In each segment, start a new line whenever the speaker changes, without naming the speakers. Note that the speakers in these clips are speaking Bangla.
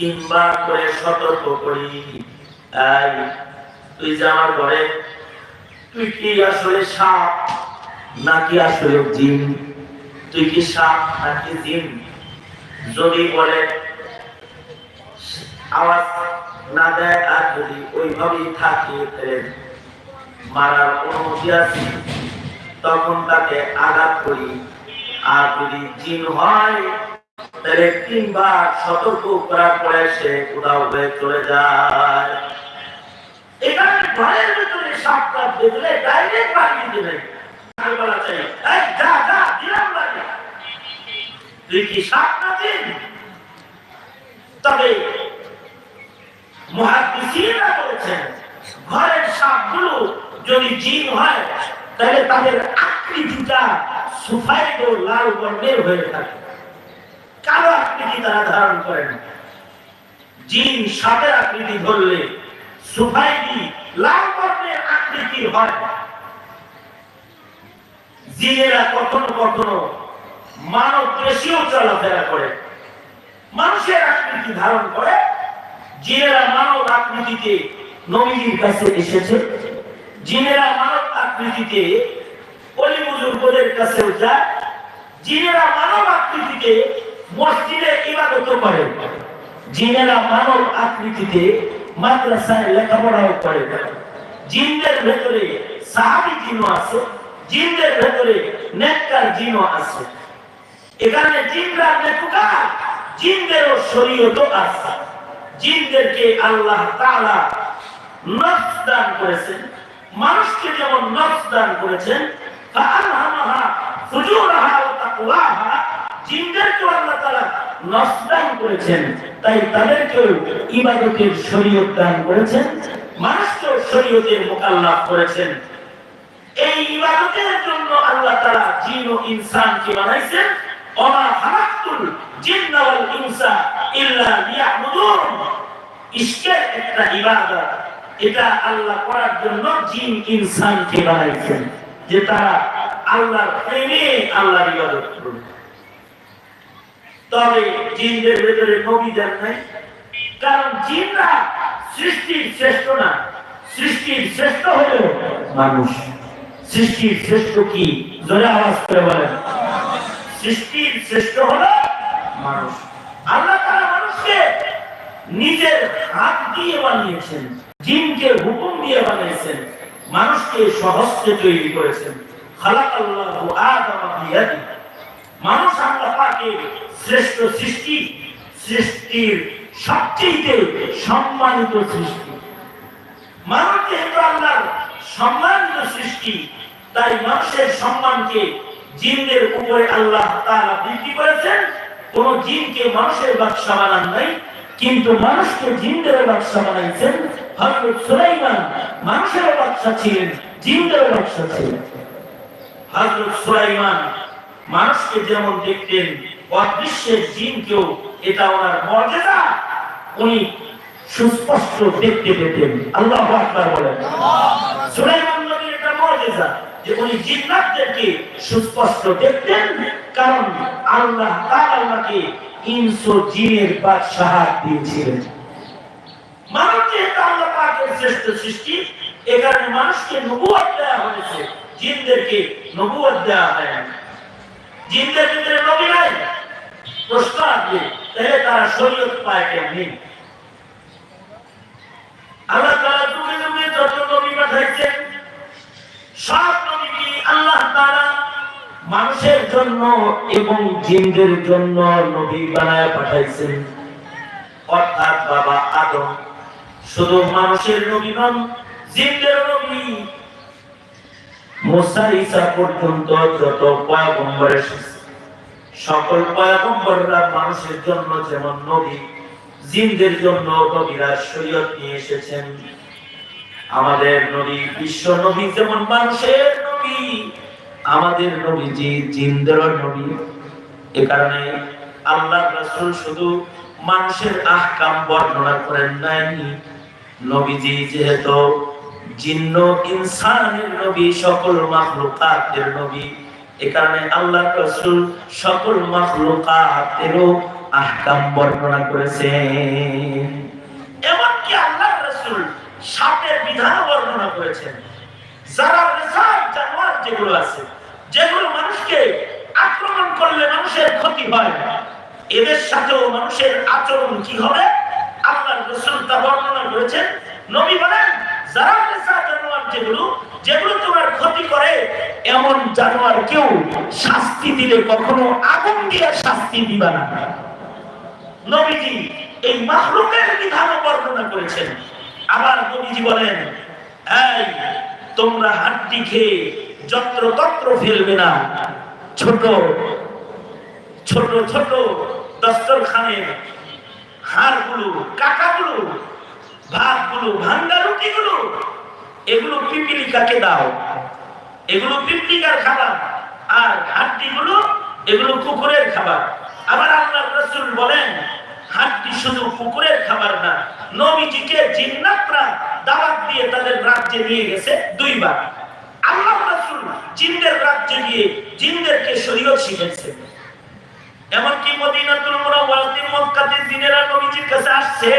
তিনবার করে সতর্ক করি। এই, তুই যে আমার ঘরে তুই কি আসলে সাপ নাকি আসলে জিন? তুই কি সাপ নাকি জিন? যদি বলে আওয়াজ না দেয় আর যদি ওইভাবেই থাকে তাহলে মারার অনুমতি আছে তখন তাকে আঘাত করি। আর যদি জিন হয় ঘরের সাপ না সাপগুলো যদি জিন হয়, তাহলে তাদের আকৃতিটা সুফাইড ও লাল বর্ণের হয়ে থাকে। কালো আকৃতি তারা ধারণ করেন জিন সাপের আকৃতি ধরলে সুফাইদি লাল বর্ণের আকৃতি হয়। জিনেরা কখনো কখনো মানব দেশেও চলাফেরা করে। মানুষের আকৃতি ধারণ করে। জিনেরা মানব আকৃতিতে নবীজির কাছে এসেছে। জিনেরা মানব আকৃতিতে অলি কাছেও যায়। জিনেরা মানব আকৃতিতে মসজিদে ইবাদত করে। জিনেরা মানব আকৃতিতে মাদ্রাসায় লেখাপড়াও করে। জিনদের ভেতরে সাহাবি জিনও আছে, জিনদের ভেতরে নেককার জিনও আছে। এখানে জিনরা নেকুকার, জিনদেরও শরীয়ত আছে। জিনদেরকে আল্লাহ তাআলা নফস দান করেছেন। মানুষকে যেমন নফস দান করেছেন, ফাআলহামাহা ফুজুরাহা ওয়া তাকওয়াহা জিনদেরকে আল্লাহ করেছেন। তাই ইবাদতের শরীয়ত দান করেছেন শরীয়তের করেছেন। এই ইবাদতের জন্য আল্লাহ জিন ও ইনসানকে বানাইছেন। ওয়াল ইনসা ইল্লা লিয়াবুদুন। ইশকের একটা ইবাদত, এটা আল্লাহ করার জন্য জিন, ইনসানকে বানাইছেন, যে তারা আল্লাহর প্রেমে আল্লাহর ইবাদত করবে। তবে জিনদের ভেতরে নবী নাই। কারণ জিনরা সৃষ্টির শ্রেষ্ঠ না। সৃষ্টির শ্রেষ্ঠ হলো মানুষ। সৃষ্টির শ্রেষ্ঠ কি? জোরে আওয়াজ করে সৃষ্টির শ্রেষ্ঠ হলো মানুষ। আল্লাহ তারা মানুষকে নিজের হাত দিয়ে বানিয়েছেন, জিনকে হুকুম দিয়ে বানিয়েছেন, মানুষকে সহস্তে তৈরি করেছেন। খালাক আল্লাহ আদম বিয়াদি মানুষ আল্লাহ পাকের শ্রেষ্ঠ সৃষ্টি, সৃষ্টির সবচেয়ে সম্মানিত সৃষ্টি। মানুষ আল্লাহর সম্মানিত সৃষ্টি, তাই মানুষের সম্মানকে জিনদের উপরে আল্লাহ তাআলা বৃদ্ধি করেছেন। কোন জিনকে মানুষের বাদশা বানান নাই, কিন্তু মানুষকে জিনদের বাদশা বানাইছেন। হযরত সুলাইমান মানুষের বাদশা ছিলেন, জিনদের বাদশা ছিলেন। হযরত সুলাইমান মানুষকে যেমন দেখতেন অদৃশ্যের জিনকেও এটা ওনার মর্যাদা। উনি সুস্পষ্ট দেখতে পেতেন। আল্লাহ আকবার বলেন। সুলাইমান নবীর এটা মর্যাদা যে উনি জিন্নাতদেরকে সুস্পষ্ট দেখতেন কারণ আল্লাহ ইনস জিনের বাদশাহাত দিয়েছিলেন। মানব যেহেতু আল্লাহ পাকের শ্রেষ্ঠ সৃষ্টি। এ কারণে মানুষকে নবুয়ত দেওয়া হয়েছে। জিনদেরকে নবুয়ত দেওয়া হয় না জিনদের ভিতরে নবী নাই। প্রশ্ন আসবে তাহলে তারা শরীয়ত পায় কেমনি? আল্লাহ তাআলা যুগে যুগে যত নবী পাঠাইছেন, সব নবীকে আল্লাহ তাআলা মানুষের জন্য এবং জিনদের জন্য নবী বানায় পাঠাইছেন। অর্থাৎ বাবা আদম। শুধু মানুষের নবী নন, জিনদের নবী সকল পয়গম্বররা মানুষের জন্য যেমন নবী, জিনদের জন্য নবীরা শরীয়ত নিয়ে এসেছেন। আমাদের নবী, বিশ্ব নবী যেমন মানুষের নবী, আমাদের নবীজি জিনদেরও নবী। এ কারণে আল্লাহ রাসূল শুধু মানুষের আহকাম বর্ণনা করেন নাই। নবীজি যেহেতু জিন্ন ইনসানের নবী, সকল মাখলুকাতের নবী। এ কারণে আল্লাহ রাসূল সকল মাখলুকাতেরও আহকাম বর্ণনা করেছেন। এমনকি আল্লাহ রাসূল সাপের বিধান বর্ণনা করেছেন। যারা রেসার জানোয়ার যেগুলো আছে, যেগুলো মানুষকে আক্রমণ করলে মানুষের ক্ষতি হয়, এদের সাথেও মানুষের আচরণ কি হবে? আল্লাহ রসুল তা বর্ণনা করেছেন। নবী বলেন, যারা যেগুলো যেগুলো তোমার ক্ষতি করে, এমন জানোয়ার কেউ শাস্তি দিলে কখনো আগুন দিয়ে শাস্তি দিবা না। নবীজি এই মাহলুকের বিধানও বর্ণনা করেছেন। আবার নবীজি বলেন, এই, তোমরা হাড্ডি খেয়ে যত্র তত্র ফেলবে না। ছোট ছোট ছোট দস্তরখানের হাড়গুলো, কাকাগুলো, ভাতগুলো ভাঙ্গা রুটিগুলো এগুলো পিপিলিকাকে দাও। এগুলো পিপিলিকার খাবার। আর হাড্ডিগুলো এগুলো কুকুরের খাবার। আবার আল্লাহ রসুল বলেন, হাড্ডি শুধু কুকুরের খাবার না, নবীজিকে জিন্নাতরা দাওয়াত দিয়ে তাদের রাজ্যে নিয়ে গেছে দুইবার। আল্লাহ রাসূল জিনদের রাজ্যে গিয়ে জিনদেরকে শরীয়ত শিখেছে এমনকি মদিনাতুল মুনাওয়ারাতে মক্কাতে জিনেরা নবীজির কাছে আসছে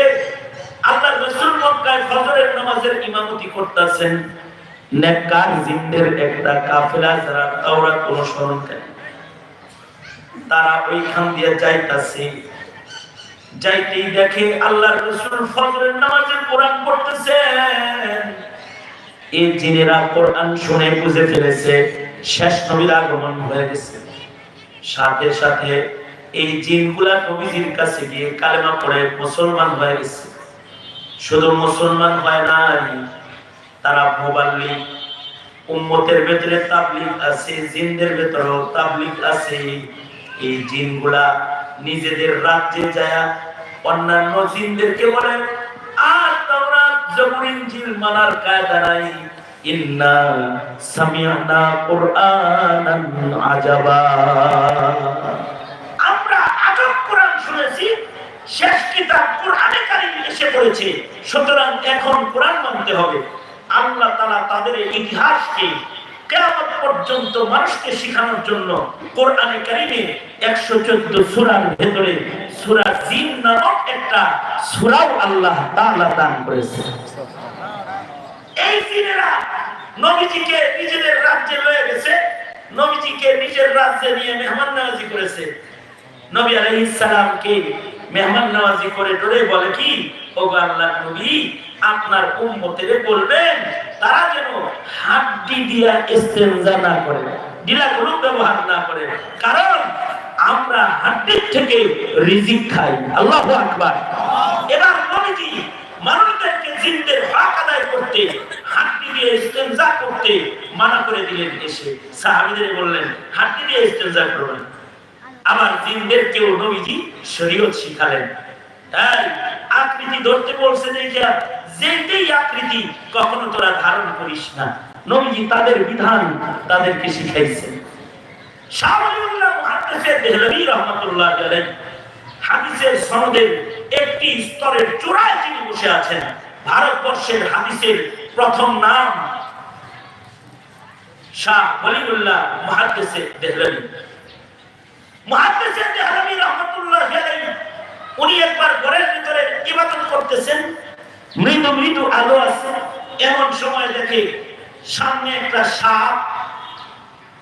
আল্লাহ রাসূল মক্কায় ফজরের নামাজের ইমামতি করতেছেন একটা কাফেলা যারা অনুসরণ করে। তারা ওইখান দিয়ে যাইতাছে। যাইতেই দেখে ফজরের নামাজে কোরআন এই জিনেরা কোরআন শুনে বুঝে ফেলেছে, শেষ নবীর আগমন হয়ে গেছে। সাথে সাথে এই জিনগুলা নবীজির কাছে গিয়ে কালেমা পড়ে মুসলমান হয়ে গেছে। শুধু মুসলমান হয় নাই, তারা মোবাল্লি উম্মতের ভেতরে তাবলিগ আছে, জিনদের ভেতরেও তাবলিগ আছে। এই জিনগুলা নিজেদের রাজ্যে যায়, অন্যান্য জিনদেরকে বলে, আর তোমরা জবুর ইনজিল মানার কায়দা নাই, ইন্না সামিআনা কুরআনান আজাবা। আমরা আজব কোরআন শুনেছি, শেষ কিতাব কোরআনে। এসে পড়েছে। সুতরাং এখন কোরআন মানতে হবে। আল্লাহ তাআলা তাদের ইতিহাসকে পর্যন্ত মানুষকে জন্য কোরআনে কারিমে একশো চোদ্দ সুরার ভেতরে সুরা নামক একটা সুরাও আল্লাহ তাআলা দান করেছে এই জিনেরা নবীজিকে নিজেদের রাজ্যে লয়ে গেছে। নবীজিকে নিজের রাজ্যে নিয়ে মেহমান নওয়াজি করেছে। নবী আলাইহিস সালামকে মেহমান নওয়াজি করে ডরে বলে কি? আপনার উম্মতেরে বলবেন, তারা যেন হাড্ডি দিয়া ইস্তেনজা না করে ডিলাগুলো ব্যবহার না করে। কারণ আমরা হাড্ডির থেকে রিজিক খাই। আল্লাহু আকবার। এবার মানুষদেরকে জিনদের আদায় করতে, হাড্ডি দিয়ে করতে মানা করে দিলেন এসে। সাহাবীদের বললেন, হাড্ডি দিয়ে করবেন। আবার জিনদের কেউ নবীজি শরীয়ত শিখালেন। তাই আকৃতি ধরতে বলছে যে যেটাই আকৃতি কখনো তোরা ধারণ করিস না। নবীজি তাদের বিধান তাদেরকে আলাইহি, হাদিসের সনদের একটি স্তরের চূড়ায় তিনি বসে আছেন, ভারতবর্ষের মুহাদ্দিসের দেহলভী রহমাতুল্লাহ আলাইহি উনি একবার ঘরের ভিতরে ইবাদত করতেছেন। মৃদু মৃদু আলো আছে। এমন সময় দেখে সামনে একটা সাপ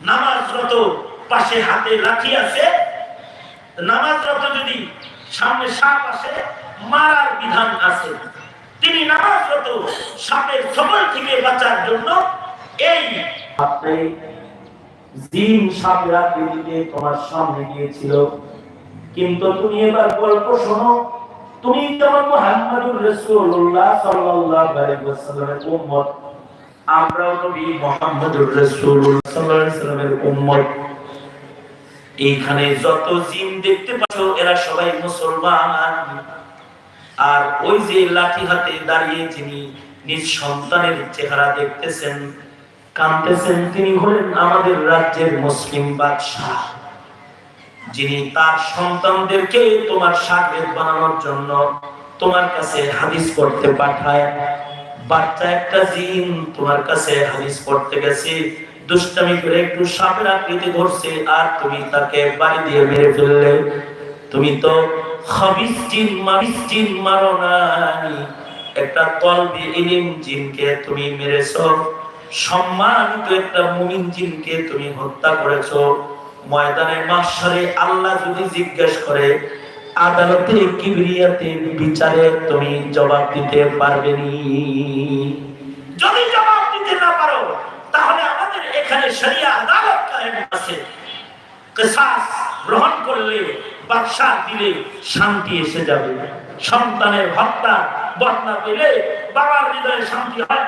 নামাজরত পাশে হাতে লাঠি আছে। নামাজরত যদি সামনে সাপ আসে, মারার বিধান আছে। তিনি নামাজরত সাপের সময় থেকে বাঁচার জন্য এই জিন সাপেরা পৃথিবীতে তোমার সামনে গিয়েছিল। কিন্তু তুমি এবার গল্প শোনো, তুমি যেমন মুহাম্মদুর রাসূলুল্লাহ সাল্লাল্লাহু আলাইহি ওয়াসাল্লামের উম্মত, আমরাও নবী মুহাম্মদুর রাসূলুল্লাহ সাল্লাল্লাহু আলাইহি ওয়াসাল্লামের উম্মত। এইখানে যত জিন দেখতে পাচ্ছ, এরা সবাই মুসলমান। আর ওই যে লাঠি হাতে দাঁড়িয়ে যিনি নিজ সন্তানের চেহারা দেখতেছেন কাঁদতেছেন তিনি হলেন আমাদের রাজ্যের মুসলিম বাদশাহ, যিনি তার সন্তানদেরকে তোমার সাগরেদ বানানোর জন্য তোমার কাছে হাদিস পড়তে পাঠায়। বাচ্চা একটা জিন তোমার কাছে হাদিস পড়তে গেছে, দুষ্টামি করে একটু সাপের আকৃতি ধরছে, আর তুমি তাকে বাড়ি দিয়ে মেরে ফেললে। তুমি তো খবিস জিন, মাবিস জিন, মারো নাই। একটা তলবি ইলিম জিনকে তুমি মেরেছো। সম্মানিত একটা মুমিন জিনকে তুমি হত্যা করেছ। ময়দানে আল্লাহ যদি জিজ্ঞেস করে, আদালতে কিবরিয়াতে বিচারে তুমি জবাব দিতে পারবে নি। যদি জবাব দিতে না পারো, তাহলে আমাদের এখানে শরিয়া আদালত কায়েম আছে। কিসাস গ্রহণ করলে বাদশাহ দিলে শান্তি এসে যাবে। সন্তানের হত্যা বদনা পেলে বাবার হৃদয়ে শান্তি হয়।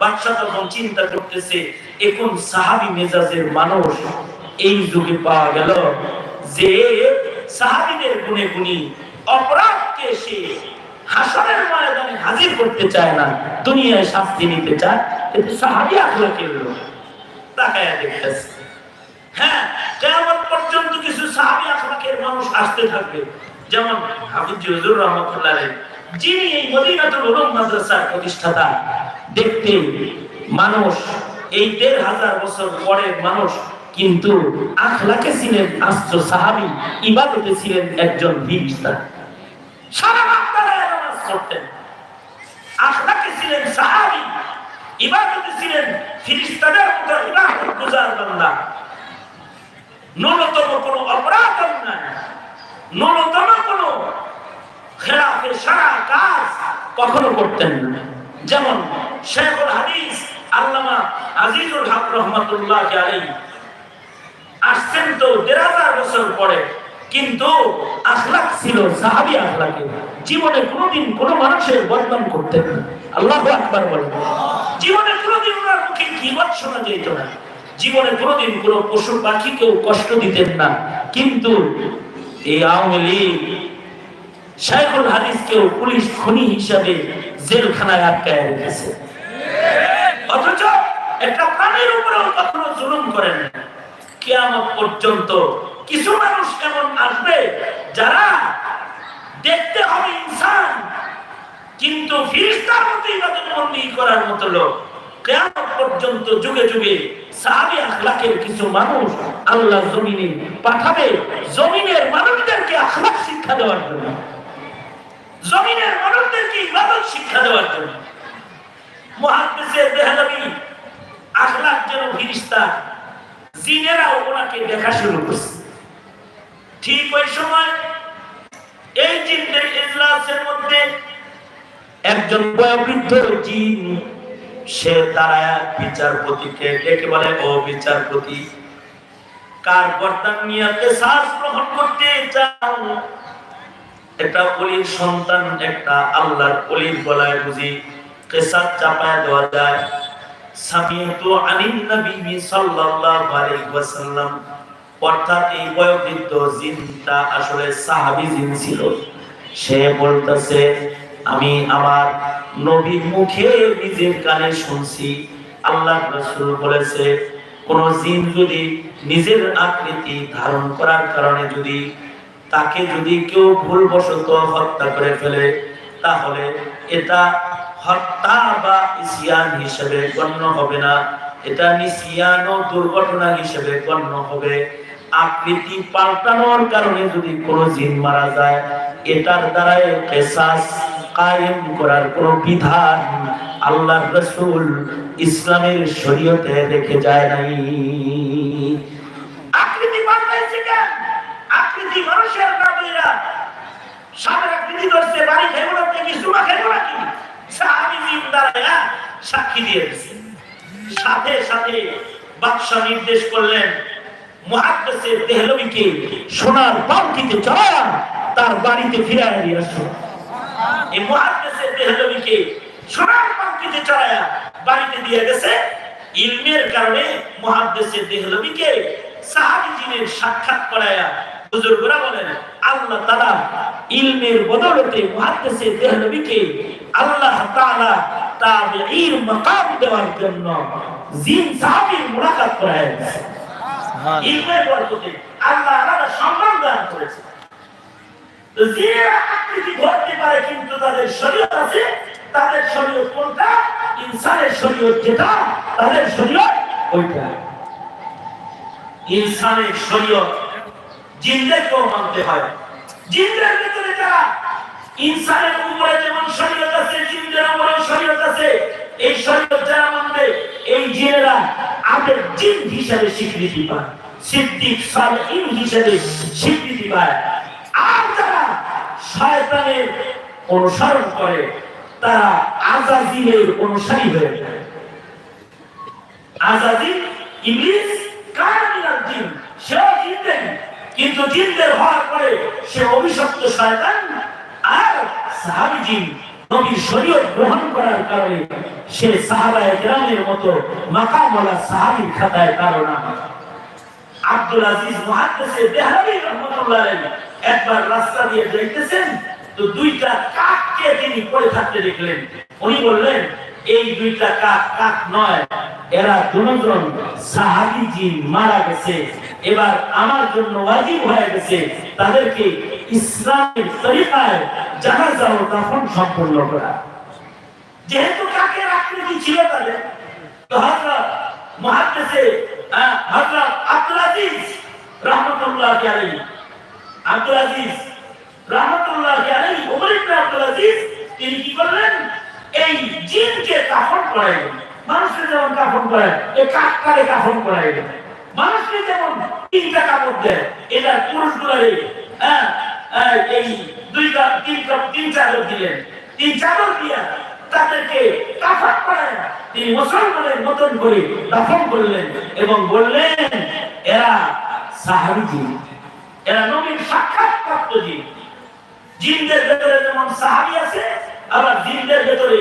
বাদশাহ তখন চিন্তা করতেছে, এখন সাহাবী মেজাজের মানুষ এই যুগে পাওয়া গেল যে সাহাবীদের গুণে গুণী অপরাধকে সে হাসনের ময়দানে হাজির করতে চায় না, দুনিয়ায় শাস্তি নিতে চায়। কিন্তু সাহাবী আখলাকের লোক তাকায় দেখতেছে। হ্যাঁ পর্যন্ত কিছু সাহাবী আখলাকের মানুষ আসতে থাকবে। যেমন হাফিজ হুজুর রহমতুল্লাহ যিনি এই মদিনাতুল উলুম মাদ্রাসার প্রতিষ্ঠাতা, দেখতে মানুষ, এই দেড় হাজার বছর পরের মানুষ কিন্তু আখলাকে ছিলেন আস্ত সাহাবি, ইবাদতে ছিলেন একজন ফিরিস্তা সারা আখলাকে ছিলেন সাহাবি ইবাদতে ছিলেন ফিরিস্তাদের মতো ইবাদত গুজার বান্দা ন্যূনতম কোনো অপরাধ অন্যায় ন্যূনতম কোনো খেলাফের সারা কাজ কখনো করতেন না। যেমন শেখুল হাদিস, আল্লামা আজিজুল হক রহমতুল্লাহ আলাইহি আসছেন তো দেড় হাজার বছর পরে, কিন্তু আখলাক ছিল, সাহাবি আখলাকে। জীবনে কোনোদিন কোনো মানুষের বদনাম করতেন না। আল্লাহ আকবার বলেন জীবনে কোনোদিন ওনার মুখে কিবাদ শোনা যেত না। জীবনে কোনোদিন কোনো পশু পাখিকেও কষ্ট দিতেন না। কিন্তু এই আওয়ামী লীগ শাইখুল হাদিসকেও পুলিশ খনি হিসাবে জেলখানায় আটকায় রেখেছে। অথচ একটা প্রাণীর উপরেও কখনো জুলুম করেন কিয়ামত পর্যন্ত কিছু মানুষ এমন আসবে যারা দেখতে হবে ইনসান, কিন্তু ফিরিস্তার মতো ইবাদত বন্দী করার মতো লোক। কিয়ামত পর্যন্ত যুগে যুগে সাহাবী আখলাকের কিছু মানুষ আল্লাহ জমিনে পাঠাবে, জমিনের মানুষদেরকে আখলাক শিক্ষা দেওয়ার জন্য। জমিনের মানুষদেরকে ইবাদত শিক্ষা দেওয়ার জন্য। যেন ফিরিস্তা ওনাকে দেখা শুরু করছে। ঠিক ওই সময় এই ইজলাসের মধ্যে একজন জিন, সে দাঁড়ায় বিচারপতিকে ডেকে বলে, ও বিচারপতি, কার বর্তমান নিয়ে শ্বাস গ্রহণ করতে চাও? একটা অলির সন্তান, একটা আল্লাহর অলির গলায় বুঝি কেসার চাপায় দেওয়া যায়। সামিয়াতু আনিন নবী সাল্লাল্লাহু আলাইহি ওয়াসাল্লাম। অর্থাৎ এই বয়োবৃদ্ধ জিনটা আসলে সাহাবী জিন ছিল। সে বলতেছে, আমি আমার নবীর মুখে নিজের কানে শুনছি। আল্লাহ রাসূল বলেছে, কোন জিন যদি নিজের আকৃতি ধারণ করার কারণে যদি তাকে যদি কেউ ভুলবশত হত্যা করে ফেলে, তাহলে এটা হত্যা বা ইসিয়ান হিসেবে গণ্য হবে না। এটা নিসিয়ান ও দুর্ঘটনা হিসেবে গণ্য হবে। আকৃতি পাল্টানোর কারণে যদি কোনো জিন মারা যায়, এটার দ্বারাই কেসাস কায়েম করার কোনো বিধান আল্লাহ রসুল ইসলামের শরীয়তে রেখে যায় নাই আকৃতি পাল্টাইছে কেন আকৃতি দেহলবিকে, সোনার পালকিতে চড়ায়া তার বাড়িতে আসো এই দেহলবিকে সোনার চড়ায়া বাড়িতে দিয়ে গেছে। ইলমের কারণে মুহাদ্দিসের দেহলবিকে সাহাবী জিনের সাক্ষাৎ করায়া বুজুর্গরা বলেন আল্লাহ তাআলা ইলমের বদলতে মুহাদ্দিসের দেহলবিকে আল্লাহ তাআলা তাবিঈর মাকাম দেওয়ার জন্য জিন সাহাবীর মুলাকাত করায় ইলমের বরকতে আল্লাহ আলাদা সম্মান দান করেছে। জিনেরা আকৃতি ধরতে পারে কিন্তু তাদের শরীয়ত আছে তাদের শরীয়ত কোনটা? ইনসানের শরীয়ত যেটা তাদের শরীয়ত ওইটা। ইনসানের শরীয়ত জিনদেরকেও মানতে হয়। জিনদের ভিতরে যারা ইনসানের উপরে যেমন শরীয়ত আছে, জিনদের উপরেও শরীয়ত আছে, এই শরীয়ত যারা মানবে, এই জিনেরা আবেদ জিন হিসাবে স্বীকৃতি পায়, সিদ্দিক সালেহিন হিসাবে স্বীকৃতি পায়। আর যারা শয়তানের অনুসরণ করে, তারা আজাজিলের অনুসারী হয়ে যায়। আজাদিল ইবলিস কামিনাল জিন? সেও জিনদের কিন্তু জিনদের হওয়ার পরে সে অভিশপ্ত শয়তান আর সাহাবী জিন নবীর শরীয়ত গ্রহণ করার কারণে সে মতো সাহাবীর খাতায় নাম আব্দুল আজিজ একবার রাস্তা দিয়ে যাইতেছেন, তো দুইটা কাককে তিনি পড়ে থাকতে দেখলেন। উনি বললেন, এই দুইটা কাক কাক নয়, এরা দুজন সাহাবী জিন মারা গেছে। এবার আমার জন্য ওয়াজিব হয়ে গেছে। তাদেরকে ইসলামের তরিকায় জানাজা ও দাফন সম্পন্ন করা। যেহেতু কাকের আকৃতি ছিল তাদের, তো হযরত মুহাদ্দিসে হযরত আব্দুল আজিজ রাহমাতুল্লাহ আলাইহি, আব্দুল আজিজ রাহমাতুল্লাহ আলাইহি, ওমর ইবনে আব্দুল আজিজ, তিনি কি করলেন? এই জিনকে কাফন করাইলেন। মানুষকে যেমন কাফন করায়, এই কাককারে কাফন করাইলেন। মানুষকে যেমন তিনটা কাপড় দেয় এটা পুরুষগুলারে হ্যাঁ এই দুইটা তিন তিন চাদর দিলেন। তিন চাদর দিয়া তাদেরকে তিনি মুসলমানের মতন করে দাফন করলেন এবং বললেন, এরা সাহাবি জিন। এরা নবীর সাক্ষাৎ প্রাপ্ত জিন। জিনদের ভেতরে যেমন সাহাবি আছে, আবার জিনদের ভেতরে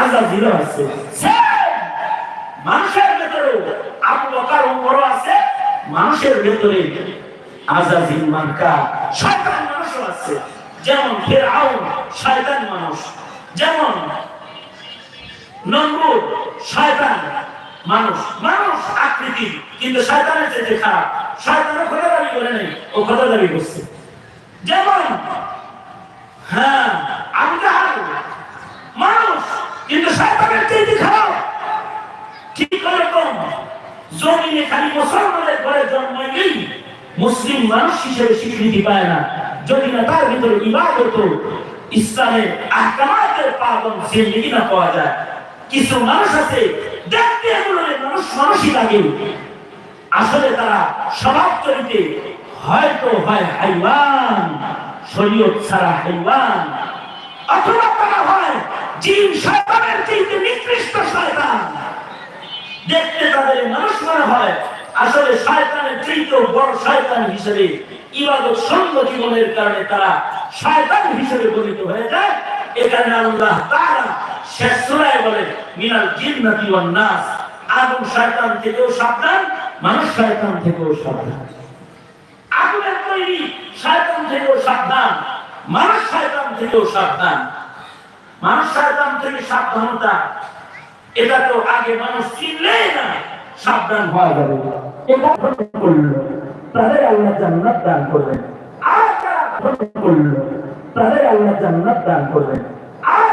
আজাজিল আছে। মানুষের ভেতরে আবু বকর উমরও আছে মানুষের ভেতরে আজাজিল মানকা শয়তান মানুষও আছে। যেমন ফেরাউন শয়তান মানুষ। যেমন নমরুদ, শয়তান মানুষ। মানুষ আকৃতি, কিন্তু শয়তানের চেয়ে খারাপ, শয়তানও খোদা দাবি করে নেই, ও খোদা দাবি করছে। যেমন হ্যাঁ জাহাল মানুষ, কিন্তু শয়তানের চেয়ে খারাপ ঠিক ওরকম জমিনে খালি মুসলমানের ঘরে জন্মাইলেই মুসলিম মানুষ হিসেবে স্বীকৃতি পায় না। যদি না, তার ভিতরে ইবাদত ও ইসলামের আহকামাতের পাবন জিন্দেগি না পাওয়া যায়। কিছু মানুষ আছে, দেখতে এগুলো মানুষ মানুষই লাগে। আসলে তারা স্বভাব চরিতে হয়তো হয় হাইওয়ান, শরীয়ত ছাড়া হাইওয়ান। অথবা তারা হয় জিন, শয়তানের চেয়ে নিকৃষ্ট শয়তান। দেখতে তাদের মানুষ মনে হয় আসলে শয়তানের চাইতেও বড় শয়তান হিসেবে ইবাদত সঙ্গ জীবনের কারণে তারা শয়তান হিসেবে গণিত হয়ে যায়। এ কারণে আল্লাহ তাআলা শেষ সূরায় বলে, মিনাল জিন্নাতি ওয়ান নাস, আদম শয়তান থেকেও সাবধান, মানুষ শয়তান থেকেও সাবধান। আগুনের তৈরি শয়তান থেকেও সাবধান, মানুষ শয়তান থেকেও সাবধান। মানুষ শয়তান থেকে সাবধানতা এটা তো আগে মানুষ চিনলেই না। সাবধান হওয়া যাবে এটা করল তাদের আল্লাহ জান্নাত দান করবেন। আর যারা করল? তাদের আল্লাহ জান্নাত দান করবেন। আর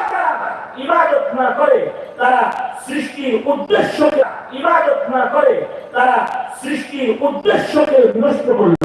ইবাদত না করে, তারা সৃষ্টির উদ্দেশ্যকে ইবাদত না করে, তারা সৃষ্টির উদ্দেশ্যকে নষ্ট করল।